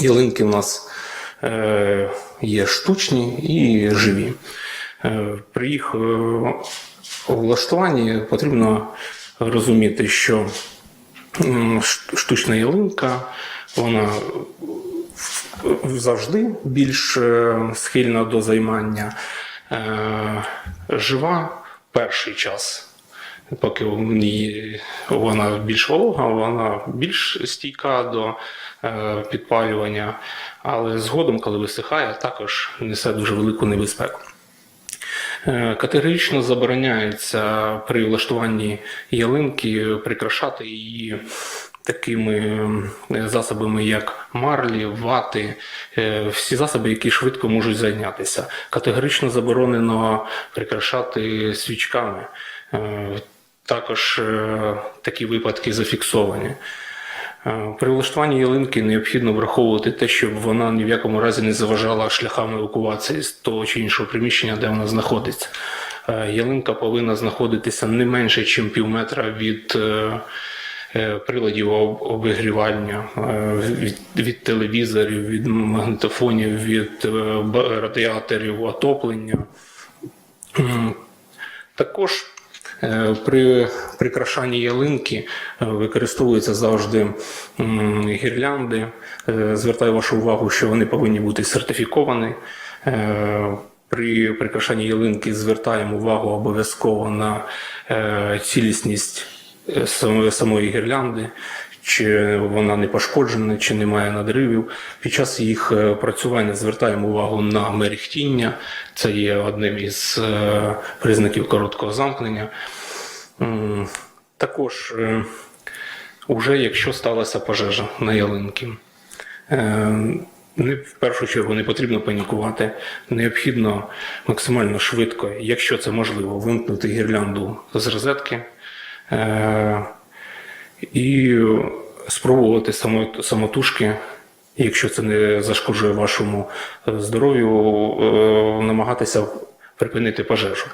ялинки у нас е, є штучні і живі. Е, При їх е, влаштуванні потрібно розуміти, що штучна ялинка вона завжди більш схильна до займання. Жива перший час, поки вона більш волога, вона більш стійка до е, підпалювання, але згодом, коли висихає, також несе дуже велику небезпеку. Е, Категорично забороняється при влаштуванні ялинки прикрашати її такими засобами, як марлі, вати, е, всі засоби, які швидко можуть зайнятися. Категорично заборонено прикрашати свічками. Також е, такі випадки зафіксовані. Е, При влаштуванні ялинки необхідно враховувати те, щоб вона ні в якому разі не заважала шляхам евакуації з того чи іншого приміщення, де вона знаходиться. Е, Ялинка повинна знаходитися не менше, ніж пів метра від приладів об- обігрівання, від, від телевізорів, від магнітофонів, від радіаторів отоплення. Також при прикрашанні ялинки е, використовуються завжди гірлянди. Е, Звертаю вашу увагу, що вони повинні бути сертифіковані. Е, При прикрашанні ялинки звертаємо увагу обов'язково на е, цілісність е, самої гірлянди, чи вона не пошкоджена, чи немає надривів. Під час їх е, працювання звертаємо увагу на мерехтіння. Це є одним із е, признаків короткого замкнення. Також, е, уже якщо сталася пожежа на ялинки, не в першу чергу не потрібно панікувати. Необхідно максимально швидко, якщо це можливо, вимкнути гірлянду з розетки. Е, і спробувати самотужки, якщо це не зашкоджує вашому е, здоров'ю, е, намагатися припинити пожежу.